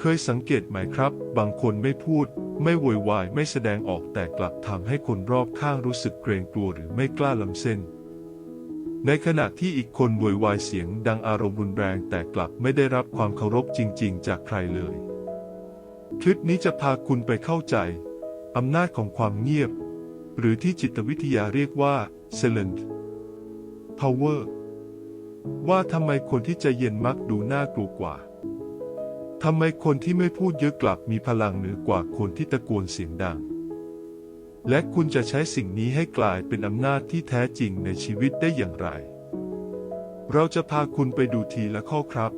เคยสังเกตไหมครับ บางคนไม่พูด ไม่โวยวาย ไม่แสดงออกแต่กลับทำให้คนรอบข้างรู้สึกเกรงกลัวหรือไม่กล้าล้ำเส้น ในขณะที่อีกคนโวยวายเสียงดังอารมณ์รุนแรงแต่กลับไม่ได้รับความเคารพจริง ๆ จากใครเลย คลิปนี้จะพาคุณไปเข้าใจอำนาจของความเงียบ หรือที่จิตวิทยาเรียกว่า silent power ว่าทำไมคนที่ใจเย็นมักดูน่ากลัวกว่า ทำไมคนที่ไม่พูดเยอะกลับมีพลังเหนือกว่าคนที่ตะโกนเสียงดัง และคุณจะใช้สิ่งนี้ให้กลายเป็นอำนาจที่แท้จริงในชีวิตได้อย่างไร เราจะพาคุณไปดูทีละข้อครับ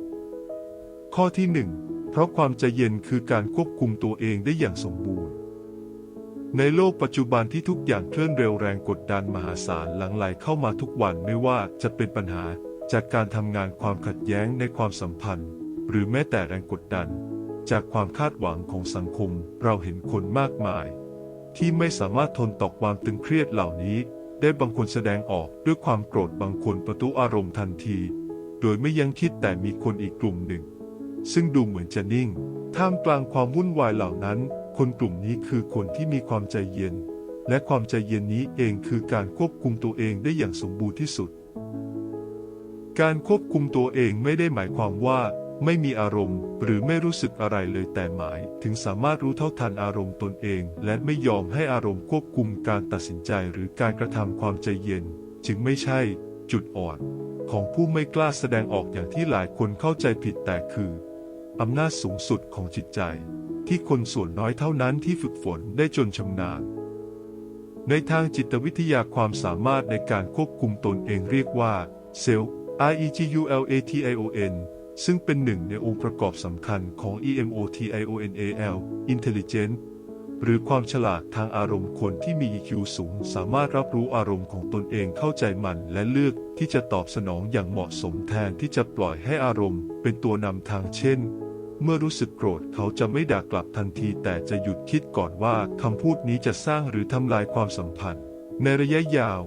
ข้อที่หนึ่งเพราะความใจเย็นคือการควบคุมตัวเองได้อย่างสมบูรณ์ ในโลกปัจจุบันที่ทุกอย่างเคลื่อนเร็วแรงกดดันมหาศาลหลั่งไหลเข้ามาทุกวันไม่ว่าจะเป็นปัญหาจากการทำงานความขัดแย้งในความสัมพันธ์ หรือแม้แต่แรงกดดัน จากความคาดหวังของสังคมเราเห็นคนมากมาย ที่ไม่สามารถทนต่อความตึงเครียดเหล่านี้ ได้บางคนแสดงออกด้วยความโกรธบางคนประทุอารมณ์ทันที โดยไม่ยังคิดแต่มีคนอีกกลุ่มหนึ่ง ซึ่งดูเหมือนจะนิ่ง ท่ามกลางความวุ่นวายเหล่านั้น คนกลุ่มนี้คือคนที่มีความใจเย็น และความใจเย็นนี้เองคือการควบคุมตัวเองได้อย่างสมบูรณ์ที่สุดการควบคุมตัวเองไม่ได้หมายความว่า ไม่มีอารมณ์ หรือไม่รู้สึกอะไรเลยแต่หมาย ถึงสามารถรู้เท่าทันอารมณ์ตนเอง และไม่ยอมให้อารมณ์ควบคุมการตัดสินใจหรือการกระทำความใจเย็น จึงไม่ใช่ จุดอ่อน ของผู้ไม่กล้าแสดงออกอย่างที่หลายคนเข้าใจผิดแต่คืออำนาจสูงสุดของจิตใจ ที่คนส่วนน้อยเท่านั้นที่ฝึกฝนได้จนชำนาญในทางจิตวิทยาความสามารถในการควบคุมตนเองเรียกว่าเซล I E G U L A T I O N ซึ่งเป็นหนึ่งในองค์ประกอบสำคัญของ E M O T I O N A L Intelligent หรือความฉลาดทางอารมณ์คนที่มี EQ สูง สามารถรับรู้อารมณ์ของตนเองเข้าใจมันและเลือกที่จะตอบสนองอย่างเหมาะสมแทนที่จะปล่อยให้อารมณ์เป็นตัวนำทางเช่น เมื่อรู้สึกโกรธเขาจะไม่ด่ากลับทันที แต่จะหยุดคิดก่อนว่าคำพูดนี้จะสร้างหรือทำลายความสัมพันธ์ ในระยะยาว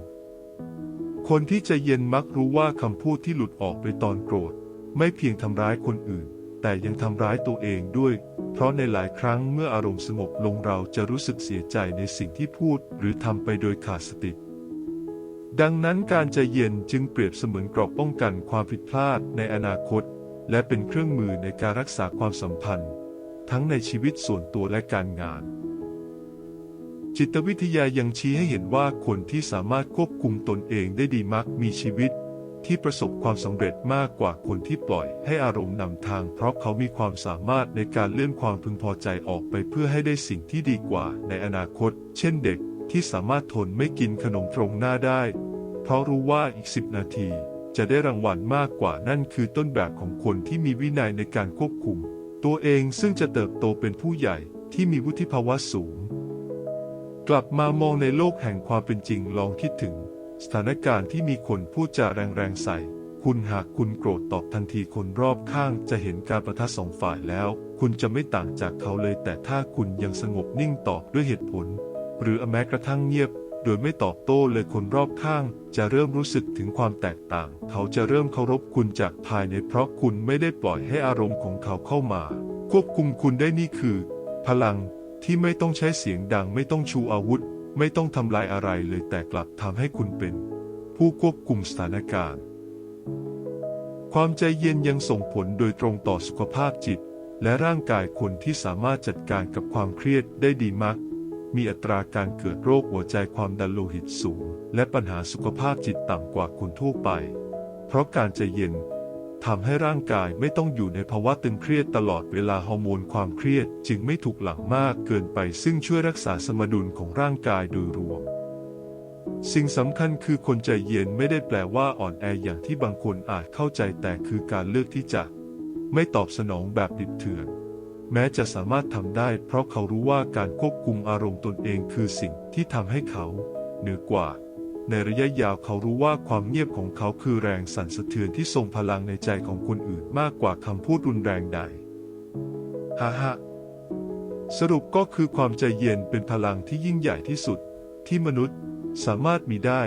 คนที่ใจเย็นมักรู้ว่าคำพูดที่หลุดออกไปตอนโกรธ ไม่เพียงทำร้ายคนอื่น แต่ยังทำร้ายตัวเองด้วย เพราะในหลายครั้งเมื่ออารมณ์สงบลงเราจะรู้สึกเสียใจในสิ่งที่พูดหรือทำไปโดยขาดสติ ดังนั้นการใจเย็นจึงเปรียบเสมือนเกราะป้องกันความผิดพลาดในอนาคต และเป็นเครื่องมือในการรักษาความสัมพันธ์ ทั้งในชีวิตส่วนตัวและการงานจิตวิทยายังชี้ให้เห็นว่าคนที่สามารถควบคุมตนเองได้ดีมักมีชีวิต ที่ประสบความสำเร็จมากกว่าคนที่ปล่อยให้อารมณ์นำทาง เพราะเขามีความสามารถในการเลื่อนความพึงพอใจออกไปเพื่อให้ได้สิ่งที่ดีกว่าในอนาคต เช่นเด็กที่สามารถทนไม่กินขนมตรงหน้าได้ เพราะรู้ว่าอีกสิบนาทีจะได้รางวัลมากกว่านั่นคือต้นแบบของคนที่มีวินัยในการควบคุม ตัวเองซึ่งจะเติบโตเป็นผู้ใหญ่ที่มีวุฒิภาวะสูง กลับมามองในโลกแห่งความเป็นจริงลองคิดถึง สถานการณ์ที่มีคนพูดจาแรงๆใส่ คุณหากคุณโกรธตอบทันทีคนรอบข้างจะเห็นการประทะสองฝ่ายแล้ว คุณจะไม่ต่างจากเขาเลย แต่ถ้าคุณยังสงบนิ่งตอบด้วยเหตุผล หรือแม้กระทั่งเงียบ โดยไม่ตอบโต้เลยคนรอบข้าง จะเริ่มรู้สึกถึงความแตกต่าง เขาจะเริ่มเคารพคุณจากภายในเพราะคุณไม่ได้ปล่อยให้อารมณ์ของเขาเข้ามา ควบคุมคุณได้นี่คือ พลังที่ไม่ต้องใช้เสียงดังไม่ต้องชูอาวุธ ไม่ต้องทำลายอะไรเลยแต่กลับทำให้คุณเป็น ผู้ควบคุมสถานการณ์ ความใจเย็นยังส่งผลโดยตรงต่อสุขภาพจิต และร่างกายคนที่สามารถจัดการกับความเครียดได้ดีมักมีอัตราการเกิดโรคหัวใจความดันโลหิตสูง และปัญหาสุขภาพจิตต่ำกว่าคนทั่วไป เพราะการใจเย็น ทำให้ร่างกายไม่ต้องอยู่ในภาวะตึงเครียดตลอดเวลาฮอร์โมนความเครียดจึงไม่ถูกหลั่งมากเกินไปซึ่งช่วยรักษาสมดุลของร่างกายโดยรวม สิ่งสำคัญคือคนใจเย็นไม่ได้แปลว่าอ่อนแออย่างที่บางคนอาจเข้าใจแต่คือการเลือกที่จะ ไม่ตอบสนองแบบดิบเถื่อน แม้จะสามารถทำได้เพราะเขารู้ว่าการควบคุมอารมณ์ตนเองคือสิ่งที่ทำให้เขา เหนือกว่า ในระยะยาวเขารู้ว่าความเงียบของเขาคือแรงสั่นสะเทือนที่ทรงพลังในใจของคนอื่นมากกว่าคำพูดรุนแรงใดฮ่าฮ่าสรุปก็คือความใจเย็นเป็นพลังที่ยิ่งใหญ่ที่สุด ที่มนุษย์สามารถมีได้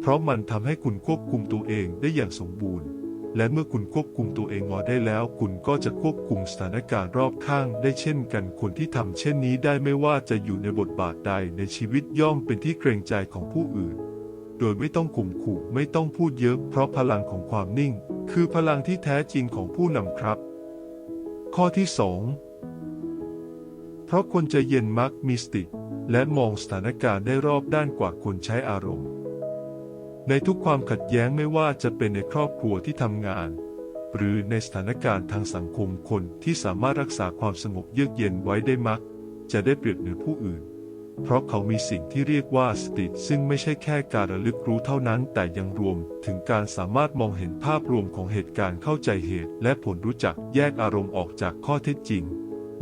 เพราะมันทำให้คุณควบคุมตัวเองได้อย่างสมบูรณ์ และเมื่อคุณควบคุมตัวเองงอได้แล้ว คุณก็จะควบคุมสถานการณ์รอบข้างได้เช่นกันคนที่ทำเช่นนี้ได้ไม่ว่าจะอยู่ในบทบาทใดในชีวิตย่อมเป็นที่เกรงใจของผู้อื่น โดยไม่ต้องข่มขู่ไม่ต้องพูดเยอะ เพราะพลังของความนิ่ง คือพลังที่แท้จริงของผู้นำครับ ข้อที่ 2 เพราะคนใจเย็นมักมีสติ และมองสถานการณ์ได้รอบด้านกว่าคนใช้อารมณ์ ในทุกความขัดแย้งไม่ว่าจะเป็นในครอบครัวที่ทำงาน หรือในสถานการณ์ทางสังคมคนที่สามารถรักษาความสงบเยือกเย็นไว้ได้มัก จะได้เปรียบเหนือผู้อื่น เพราะเขามีสิ่งที่เรียกว่าสติซึ่งไม่ใช่แค่การระลึกรู้เท่านั้น แต่ยังรวมถึงการสามารถมองเห็นภาพรวมของเหตุการณ์เข้าใจเหตุ และผลรู้จักแยกอารมณ์ออกจากข้อเท็จจริง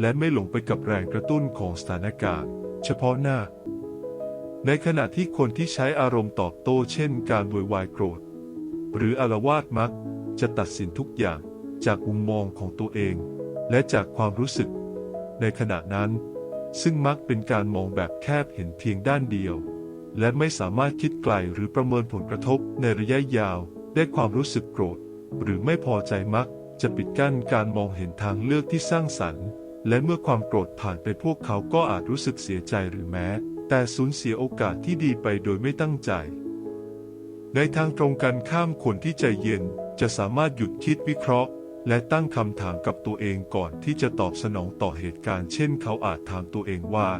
และไม่หลงไปกับแรงกระตุ้นของสถานการณ์ เฉพาะหน้า ในขณะที่คนที่ใช้อารมณ์ตอบโต้เช่น การโวยวายโกรธ หรืออารวาสมัก จะตัดสินทุกอย่างจากมุมมองของตัวเอง และจากความรู้สึก ในขณะนั้น ซึ่งมักเป็นการมองแบบแคบเห็นเพียงด้านเดียว และไม่สามารถคิดไกลหรือประเมินผลกระทบในระยะยาว ได้ความรู้สึกโกรธ หรือไม่พอใจมักจะปิดกั้นการมองเห็นทางเลือกที่สร้างสรรค์ และเมื่อความโกรธผ่านไปพวกเขาก็อาจรู้สึกเสียใจหรือแม้ แต่สูญเสียโอกาสที่ดีไปโดยไม่ตั้งใจ ในทางตรงกันข้ามคนที่ใจเย็นจะสามารถหยุดคิดวิเคราะห์ และตั้งคำถามกับตัวเองก่อนที่จะตอบสนองต่อเหตุการณ์ เช่น เขาอาจถามตัวเองว่า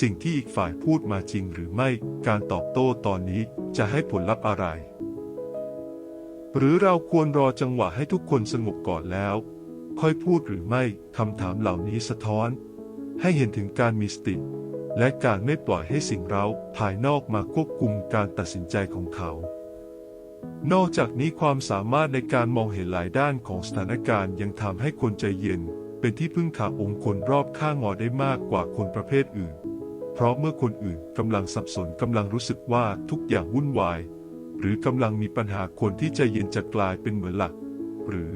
สิ่งที่อีกฝ่ายพูดมาจริงหรือไม่ การตอบโต้ตอนนี้จะให้ผลลัพธ์อะไร หรือเราควรรอจังหวะให้ทุกคนสงบก่อนแล้ว ค่อยพูดหรือไม่ คำถามเหล่านี้สะท้อน ให้เห็นถึงการมีสติและการไม่ปล่อยให้สิ่งเราภายนอกมาควบคุมการตัดสินใจของเขา นอกจากนี้ความสามารถในการมองเห็นหลายด้านของสถานการณ์ยังทำให้คนใจเย็น เป็นที่พึ่งขาองค์คนรอบข้างงอได้มากกว่าคนประเภทอื่น เพราะเมื่อคนอื่นกำลังสับสนกำลังรู้สึกว่าทุกอย่างวุ่นวาย หรือกำลังมีปัญหาคนที่ใจเย็นจะกลายเป็นเหมือนหลัก หรือ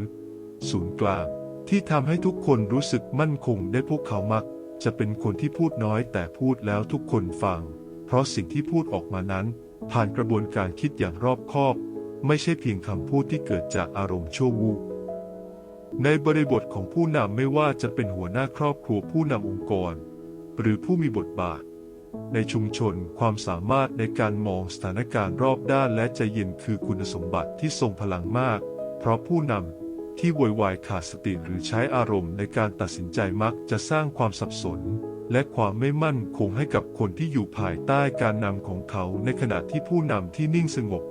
ศูนย์กลาง ที่ทำให้ทุกคนรู้สึกมั่นคงได้พวกเขามัก จะเป็นคนที่พูดน้อยแต่พูดแล้วทุกคนฟัง เพราะสิ่งที่พูดออกมานั้น ผ่านกระบวนการคิดอย่างรอบคอบ ไม่ใช่เพียงคำพูดที่เกิดจากอารมณ์ชั่ววูบในบริบทของผู้นำไม่ว่าจะเป็นหัวหน้าครอบครัวผู้นำองค์กร หรือผู้มีบทบาท ในชุมชนความสามารถในการมองสถานการณ์รอบด้านและใจเย็นคือคุณสมบัติที่ทรงพลังมาก เพราะผู้นำที่โวยวายขาดสติหรือใช้อารมณ์ในการตัดสินใจมักจะสร้างความสับสน และความไม่มั่นคงให้กับคนที่อยู่ภายใต้การนำของเขา ในขณะที่ผู้นำที่นิ่งสงบ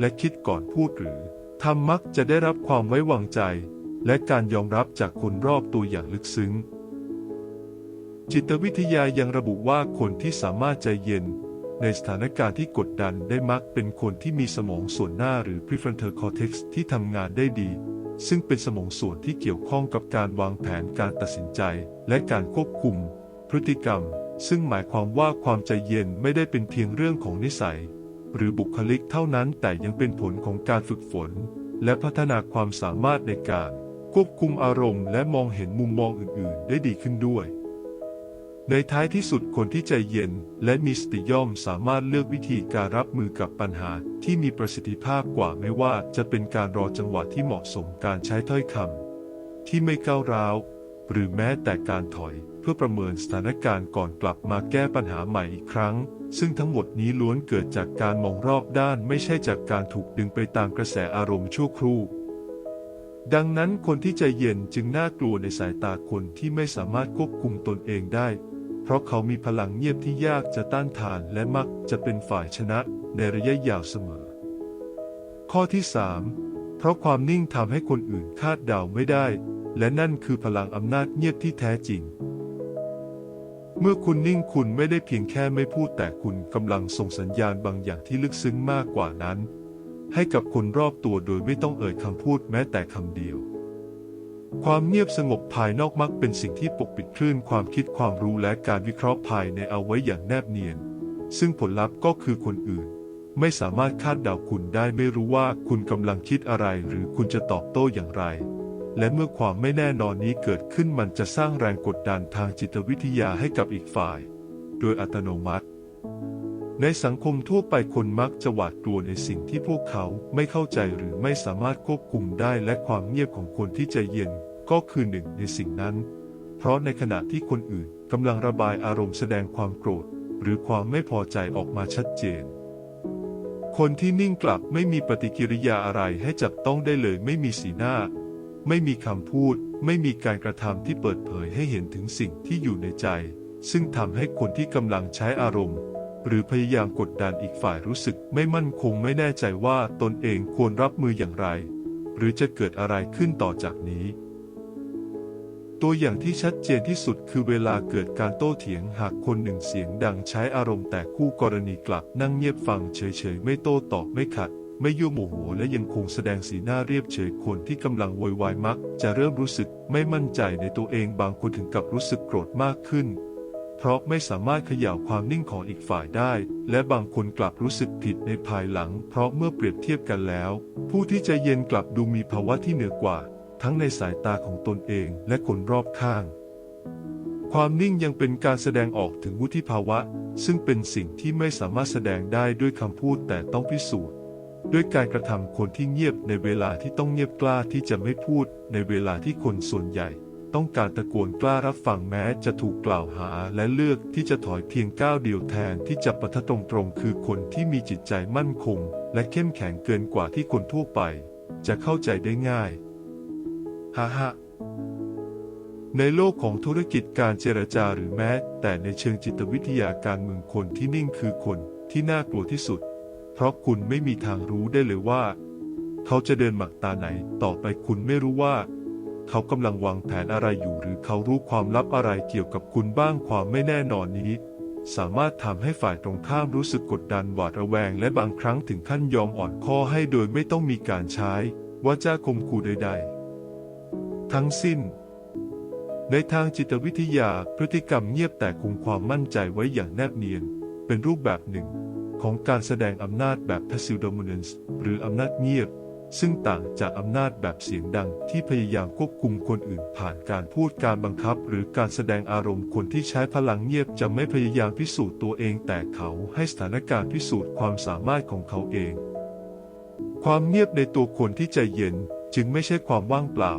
และคิดก่อนพูดหรือทำมักจะได้รับความไว้วางใจ และการยอมรับจากคนรอบตัวอย่างลึกซึ้ง จิตวิทยายังระบุว่าคนที่สามารถใจเย็น ในสถานการณ์ที่กดดันได้มักเป็นคนที่มีสมองส่วนหน้าหรือ prefrontal cortex ที่ทำงานได้ดี ซึ่งเป็นสมองส่วนที่เกี่ยวข้องกับการวางแผนการตัดสินใจ และการควบคุม พฤติกรรม ซึ่งหมายความว่าความใจเย็นไม่ได้เป็นเพียงเรื่องของนิสัย หรือบุคลิกเท่านั้นแต่ยังเป็นผลของการฝึกฝน และพัฒนาความสามารถในการควบคุมอารมณ์และมองเห็นมุมมองอื่น ๆ ได้ดีขึ้นด้วย ในท้ายที่สุดคนที่ใจเย็นและมีสติย่อมสามารถเลือกวิธีการรับมือกับปัญหาที่มีประสิทธิภาพกว่าไม่ว่าจะเป็นการรอจังหวะที่เหมาะสมการใช้ถ้อยคำที่ไม่ก้าวร้าว หรือแม้แต่การถอย พื่อประเมินสถานการณ์ก่อนกลับมาแก้ปัญหาใหม่อีกครั้ง ซึ่งทั้งหมดนี้ล้วนเกิดจากการมองรอบด้านไม่ใช่จากการถูกดึงไปตามกระแสอารมณ์ชั่วครู่ ดังนั้นคนที่ใจเย็นจึงน่ากลัวในสายตาคนที่ไม่สามารถควบคุมตนเองได้ เพราะเขามีพลังเงียบที่ยากจะต้านทานและมักจะเป็นฝ่ายชนะในระยะยาวเสมอ ข้อที่ 3 เพราะความนิ่งทำให้คนอื่นคาดเดาไม่ได้ และนั่นคือพลังอำนาจเงียบที่แท้จริง เมื่อคุณนิ่งคุณไม่ได้เพียงแค่ไม่พูดแต่คุณกำลังส่งสัญญาณบางอย่างที่ลึกซึ้งมากกว่านั้น ให้กับคนรอบตัวโดยไม่ต้องเอ่ยคำพูดแม้แต่คำเดียว ความเงียบสงบภายนอกมักเป็นสิ่งที่ปกปิดคลื่นความคิดความรู้และการวิเคราะห์ภายในเอาไว้อย่างแนบเนียน ซึ่งผลลัพธ์ก็คือคนอื่น ไม่สามารถคาดเดาคุณได้ไม่รู้ว่าคุณกำลังคิดอะไรหรือคุณจะตอบโต้อย่างไร และเมื่อความไม่แน่นอนนี้เกิดขึ้นมันจะสร้างแรงกดดันทางจิตวิทยาให้กับอีกฝ่าย โดยอัตโนมัติ ในสังคมทั่วไปคนมักจะหวาดกลัวในสิ่งที่พวกเขาไม่เข้าใจหรือไม่สามารถควบคุมได้และความเงียบของคนที่ใจเย็นก็คือหนึ่งในสิ่งนั้น เพราะในขณะที่คนอื่นกำลังระบายอารมณ์แสดงความโกรธ หรือความไม่พอใจออกมาชัดเจนคนที่นิ่งกลับไม่มีปฏิกิริยาอะไรให้จับต้องได้เลยไม่มีสีหน้า ไม่มีคำพูด ไม่มีการกระทำที่เปิดเผยให้เห็นถึงสิ่งที่อยู่ในใจ ซึ่งทำให้คนที่กำลังใช้อารมณ์ หรือพยายามกดดันอีกฝ่ายรู้สึกไม่มั่นคงไม่แน่ใจว่าตนเองควรรับมืออย่างไร หรือจะเกิดอะไรขึ้นต่อจากนี้ ตัวอย่างที่ชัดเจนที่สุดคือเวลาเกิดการโต้เถียงหากคนหนึ่งเสียงดังใช้อารมณ์แต่คู่กรณีกลับนั่งเงียบฟังเฉยๆไม่โต้ตอบไม่ขัด ไม่ยั่วโมโหและยังคงแสดงสีหน้าเรียบเฉยคนที่กำลังโวยวายมัก จะเริ่มรู้สึกไม่มั่นใจในตัวเองบางคนถึงกับรู้สึกโกรธมากขึ้น เพราะไม่สามารถขย่าความนิ่งของอีกฝ่ายได้ และบางคนกลับรู้สึกผิดในภายหลัง เพราะเมื่อเปรียบเทียบกันแล้ว ผู้ที่ใจเย็นกลับดูมีภาวะที่เหนือกว่า ทั้งในสายตาของตนเองและคนรอบข้างความนิ่งยังเป็นการแสดงออกถึงวุฒิภาวะ ซึ่งเป็นสิ่งที่ไม่สามารถแสดงได้ด้วยคำพูดแต่ต้องพิสูจน์ ด้วยการกระทำคนที่เงียบในเวลาที่ต้องเงียบกล้าที่จะไม่พูด ในเวลาที่คนส่วนใหญ่ ต้องการตะโกนกล้ารับฟังแม้จะถูกกล่าวหาและเลือกที่จะถอยเพียงก้าวเดียวแทนที่จะปะทะตรงๆ คือคนที่มีจิตใจมั่นคง และเข้มแข็งเกินกว่าที่คนทั่วไป จะเข้าใจได้ง่ายฮ่าฮ่าในโลกของธุรกิจการเจรจาหรือแม้ แต่ในเชิงจิตวิทยาการเมืองคนที่นิ่งคือคนที่น่ากลัวที่สุด เพราะคุณไม่มีทางรู้ได้เลยว่า เขาจะเดินหมักตาไหนต่อไปคุณไม่รู้ว่า เขากำลังวางแผนอะไรอยู่หรือเขารู้ความลับอะไรเกี่ยวกับคุณบ้างความไม่แน่นอนนี้ สามารถทำให้ฝ่ายตรงข้ามรู้สึกกดดันหวาดระแวง และบางครั้งถึงขั้นยอมอ่อนข้อให้โดยไม่ต้องมีการใช้ว่าจ้าคมขู่ใด ๆ ทั้งสิ้นในทางจิตวิทยาพฤติกรรมเงียบแต่คงความมั่นใจไว้อย่างแนบเนียน เป็นรูปแบบหนึ่ง ของการแสดงอำนาจแบบ passive dominance หรืออำนาจเงียบ ซึ่งต่างจากอำนาจแบบเสียงดังที่พยายามควบคุมคนอื่นผ่านการพูดการบังคับ หรือการแสดงอารมณ์คนที่ใช้พลังเงียบจะไม่พยายามพิสูจน์ตัวเองแต่เขาให้สถานการณ์พิสูจน์ความสามารถของเขาเอง ความเงียบในตัวคนที่ใจเย็นจึงไม่ใช่ความว่างเปล่า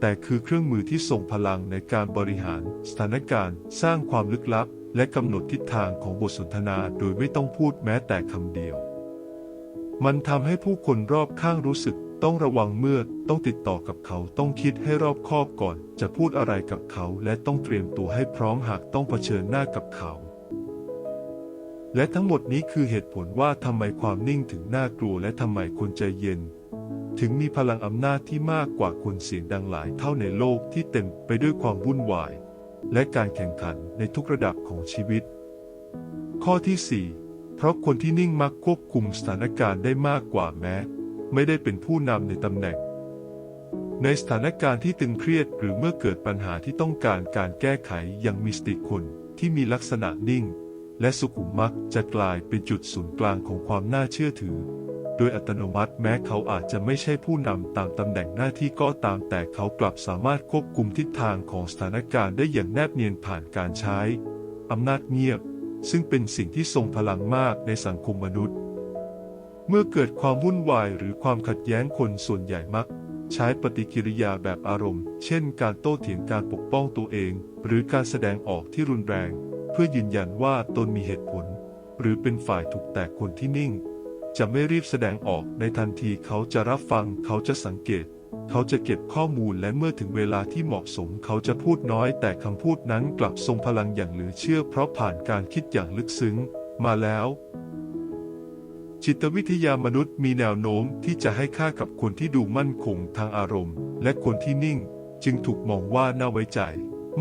แต่คือเครื่องมือที่ส่งพลังในการบริหาร สถานการณ์ สร้างความลึกลับ และกำหนดทิศทางของบทสนทนาโดยไม่ต้องพูดแม้แต่คำเดียว มันทำให้ผู้คนรอบข้างรู้สึกต้องระวังเมื่อต้องติดต่อกับเขาต้องคิดให้รอบคอบก่อน จะพูดอะไรกับเขาและต้องเตรียมตัวให้พร้อมหากต้องเผชิญหน้ากับเขา และทั้งหมดนี้คือเหตุผลว่าทำไมความนิ่งถึงน่ากลัวและทำไมคนใจเย็น ถึงมีพลังอำนาจที่มากกว่าคนเสียงดังหลายเท่าในโลกที่เต็มไปด้วยความวุ่นวาย และการแข่งขันในทุกระดับของชีวิต ข้อที่ 4 เพราะคนที่นิ่งมักควบคุมสถานการณ์ได้มากกว่าแม้ ไม่ได้เป็นผู้นำในตำแหน่ง ในสถานการณ์ที่ตึงเครียดหรือเมื่อเกิดปัญหาที่ต้องการการแก้ไขอย่างมีสติคนที่มีลักษณะนิ่ง และสุขุมมักจะกลายเป็นจุดศูนย์กลางของความน่าเชื่อถือ โดยอัตโนมัติแม้เขาอาจจะไม่ใช่ผู้นำตามตำแหน่งหน้าที่ก็ตามแต่เขากลับสามารถควบคุมทิศทางของสถานการณ์ได้อย่างแนบเนียนผ่านการใช้อำนาจเงียบ ซึ่งเป็นสิ่งที่ทรงพลังมากในสังคมมนุษย์ เมื่อเกิดความวุ่นวายหรือความขัดแย้งคนส่วนใหญ่มัก ใช้ปฏิกิริยาแบบอารมณ์ เช่น การโต้เถียงการปกป้องตัวเอง หรือการแสดงออกที่รุนแรง เพื่อยืนยันว่าตนมีเหตุผล หรือเป็นฝ่ายถูกแต่คนที่นิ่ง จะไม่รีบแสดงออกในทันทีเขาจะรับฟังเขาจะสังเกต เขาจะเก็บข้อมูลและเมื่อถึงเวลาที่เหมาะสมเขาจะพูดน้อยแต่คำพูดนั้นกลับทรงพลังอย่างเหลือเชื่อเพราะผ่านการคิดอย่างลึกซึ้ง มาแล้ว จิตวิทยามนุษย์มีแนวโน้มที่จะให้ค่ากับคนที่ดูมั่นคงทางอารมณ์ และคนที่นิ่ง จึงถูกมองว่าน่าไว้ใจ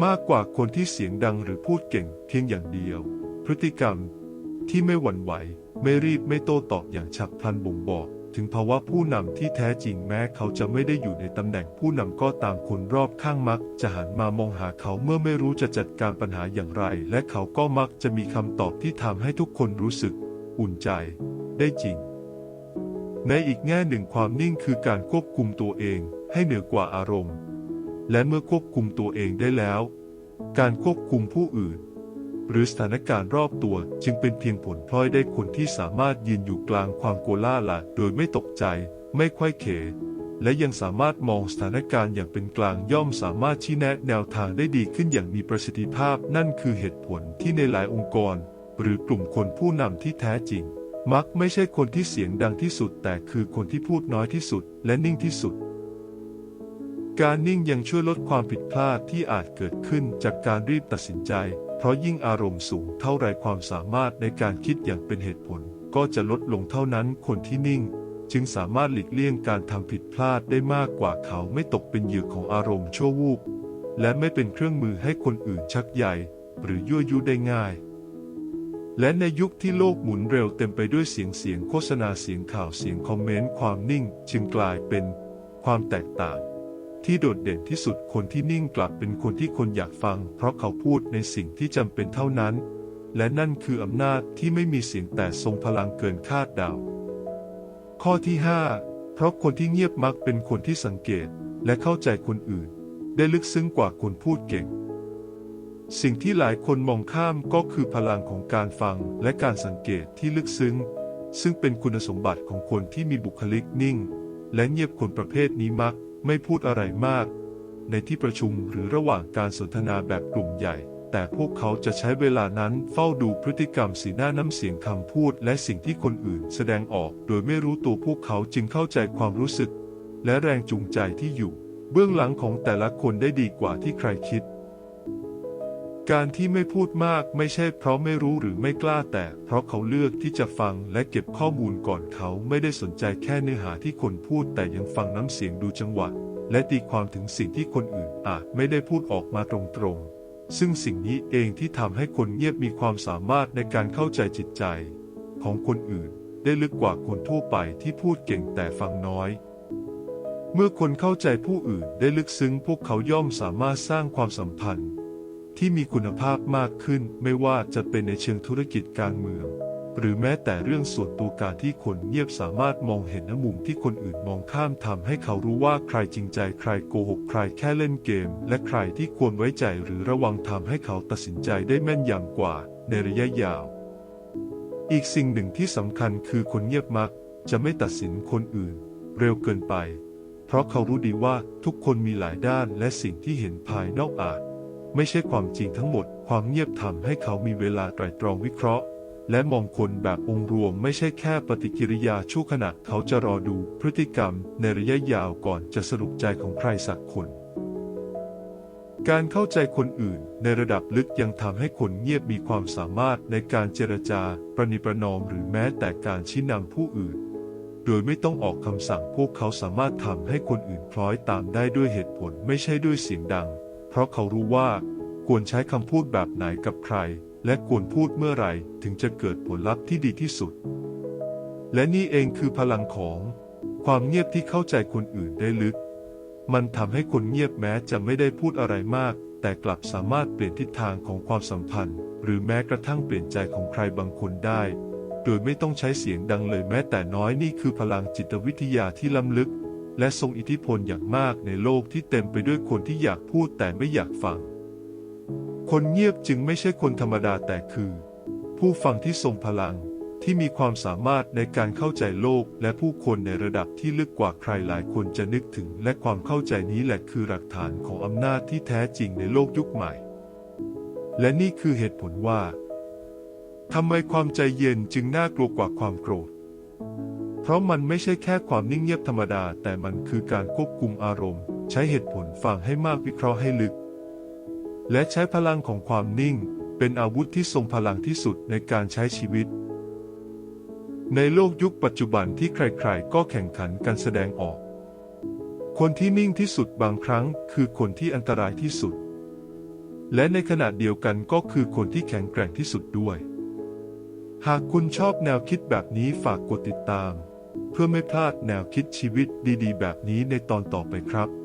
มากกว่าคนที่เสียงดังหรือพูดเก่งเพียงอย่างเดียว พฤติกรรมที่ไม่หวั่นไหว ไม่รีบไม่โต้ตอบอย่างฉับพลันบ่งบอกถึงภาวะผู้นำที่แท้จริงแม้เขาจะไม่ได้อยู่ในตำแหน่งผู้นำก็ตามคนรอบข้างมัก จะหันมามองหาเขาเมื่อไม่รู้จะจัดการปัญหาอย่างไร และเขาก็มักจะมีคำตอบที่ทำให้ทุกคนรู้สึก อุ่นใจ ได้จริง ในอีกแง่หนึ่งความนิ่งคือการควบคุมตัวเองให้เหนือกว่าอารมณ์ และเมื่อควบคุมตัวเองได้แล้ว การควบคุมผู้อื่น หรือสถานการณ์รอบตัวจึงเป็นเพียงผลพลอยได้คนที่สามารถยืนอยู่กลางความโกลาหลโดยไม่ตกใจ ไม่ไขว้เข และยังสามารถมองสถานการณ์อย่างเป็นกลางย่อมสามารถชี้แนะแนวทางได้ดีขึ้นอย่างมีประสิทธิภาพ นั่นคือเหตุผลที่ในหลายองค์กร หรือกลุ่มคนผู้นำที่แท้จริง มักไม่ใช่คนที่เสียงดังที่สุด แต่คือคนที่พูดน้อยที่สุด และนิ่งที่สุดการนิ่งยังช่วยลดความผิดพลาดที่อาจเกิดขึ้นจากการรีบตัดสินใจ ราะยิ่งอารมณ์สูงเท่าไรความสามารถในการคิดอย่างเป็นเหตุผล ก็จะลดลงเท่านั้นคนที่นิ่ง จึงสามารถหลีกเลี่ยงการทำผิดพลาดได้มากกว่าเขาไม่ตกเป็นเหยื่อของอารมณ์ชั่ววูบและไม่เป็นเครื่องมือให้คนอื่นชักใยหรือยั่วยุได้ง่าย และในยุคที่โลกหมุนเร็วเต็มไปด้วยเสียงเสียงโฆษณาเสียงข่าวเสียงคอมเมนต์ความนิ่งจึงกลายเป็นความแตกต่าง ที่โดดเด่นที่สุดคนที่นิ่งกลับเป็นคนที่คนอยากฟัง เพราะเขาพูดในสิ่งที่จำเป็นเท่านั้น และนั่นคืออำนาจที่ไม่มีเสียงแต่ทรงพลังเกินคาดเดาข้อที่ 5 เพราะคนที่เงียบมักเป็นคนที่สังเกตและเข้าใจคนอื่น ได้ลึกซึ้งกว่าคนพูดเก่ง สิ่งที่หลายคนมองข้ามก็คือพลังของการฟังและการสังเกตที่ลึกซึ้ง ซึ่งเป็นคุณสมบัติของคนที่มีบุคลิกนิ่ง และเงียบคนประเภทนี้มัก ไม่พูดอะไรมาก ในที่ประชุมหรือระหว่างการสนทนาแบบกลุ่มใหญ่ แต่พวกเขาจะใช้เวลานั้นเฝ้าดูพฤติกรรมสีหน้าน้ำเสียงคำพูด และสิ่งที่คนอื่นแสดงออก โดยไม่รู้ตัวพวกเขาจึงเข้าใจความรู้สึก และแรงจูงใจที่อยู่ เบื้องหลังของแต่ละคนได้ดีกว่าที่ใครคิด การที่ไม่พูดมากไม่ใช่เพราะไม่รู้หรือไม่กล้าแต่ เพราะเขาเลือกที่จะฟังและเก็บข้อมูลก่อนเขาไม่ได้สนใจแค่เนื้อหาที่คนพูดแต่ยังฟังน้ำเสียงดูจังหวะ และตีความถึงสิ่งที่คนอื่นอาจไม่ได้พูดออกมาตรงๆ ซึ่งสิ่งนี้เองที่ทำให้คนเงียบมีความสามารถในการเข้าใจจิตใจ ของคนอื่นได้ลึกกว่าคนทั่วไปที่พูดเก่งแต่ฟังน้อยเมื่อคนเข้าใจผู้อื่นได้ลึกซึ้งพวกเขาย่อมสามารถสร้างความสัมพันธ์ ที่มีคุณภาพมากขึ้นไม่ว่าจะเป็นในเชิงธุรกิจการเมือง หรือแม้แต่เรื่องส่วนตัวการที่คนเงียบสามารถมองเห็นนมุมที่คนอื่นมองข้ามทำให้เขารู้ว่าใครจริงใจใครโกหกใครแค่เล่นเกม และใครที่ควรไว้ใจหรือระวังทำให้เขาตัดสินใจได้แม่นยำกว่าในระยะยาว อีกสิ่งหนึ่งที่สำคัญคือคนเงียบมักจะไม่ตัดสินคนอื่น เร็วเกินไป เพราะเขารู้ดีว่าทุกคนมีหลายด้านและสิ่งที่เห็นภายนอกอาจ ไม่ใช่ความจริงทั้งหมด ความเงียบทำให้เขามีเวลาไตรตรองวิเคราะห์ และมองคนแบบองค์รวมไม่ใช่แค่ปฏิกิริยาชั่วขณะเขาจะรอดูพฤติกรรมในระยะยาวก่อนจะสรุปใจของใครสักคนการเข้าใจคนอื่นในระดับลึกยังทำให้คนเงียบมีความสามารถในการเจรจา ประนีประนอมหรือแม้แต่การชี้นำผู้อื่น โดยไม่ต้องออกคำสั่งพวกเขาสามารถทำให้คนอื่นคล้อยตามได้ด้วยเหตุผลไม่ใช่ด้วยเสียงดัง เพราะเขารู้ว่า ควรใช้คำพูดแบบไหนกับใคร และควรพูดเมื่อไหร่ถึงจะเกิดผลลัพธ์ที่ดีที่สุด และนี่เองคือพลังของความเงียบที่เข้าใจคนอื่นได้ลึก มันทำให้คนเงียบแม้จะไม่ได้พูดอะไรมาก แต่กลับสามารถเปลี่ยนทิศทางของความสัมพันธ์ หรือแม้กระทั่งเปลี่ยนใจของใครบางคนได้ โดยไม่ต้องใช้เสียงดังเลยแม้แต่น้อยนี่คือพลังจิตวิทยาที่ล้ำลึก และทรงอิทธิพลอย่างมากในโลกที่เต็มไปด้วยคนที่อยากพูดแต่ไม่อยากฟัง คนเงียบจึงไม่ใช่คนธรรมดาแต่คือ ผู้ฟังที่ทรงพลังที่มีความสามารถในการเข้าใจโลกและผู้คนในระดับที่ลึกกว่าใครหลายคนจะนึกถึง และความเข้าใจนี้แหละคือหลักฐานของอำนาจที่แท้จริงในโลกยุคใหม่ และนี่คือเหตุผลว่าทำไมความใจเย็นจึงน่ากลัวกว่าความโกรธ เพราะมันไม่ใช่แค่ความนิ่งเงียบธรรมดา แต่มันคือการควบคุมอารมณ์ ใช้เหตุผลฟังให้มากวิเคราะห์ให้ลึก และใช้พลังของความนิ่ง เป็นอาวุธที่ทรงพลังที่สุดในการใช้ชีวิต ในโลกยุคปัจจุบันที่ใครๆ ก็แข่งขันกันแสดงออก คนที่นิ่งที่สุดบางครั้ง คือคนที่อันตรายที่สุด และในขณะเดียวกันก็คือคนที่แข็งแกร่งที่สุดด้วยหากคุณชอบแนวคิดแบบนี้ฝากกดติดตาม เพื่อไม่พลาดแนวคิดชีวิตดีๆ แบบนี้ในตอนต่อไปครับ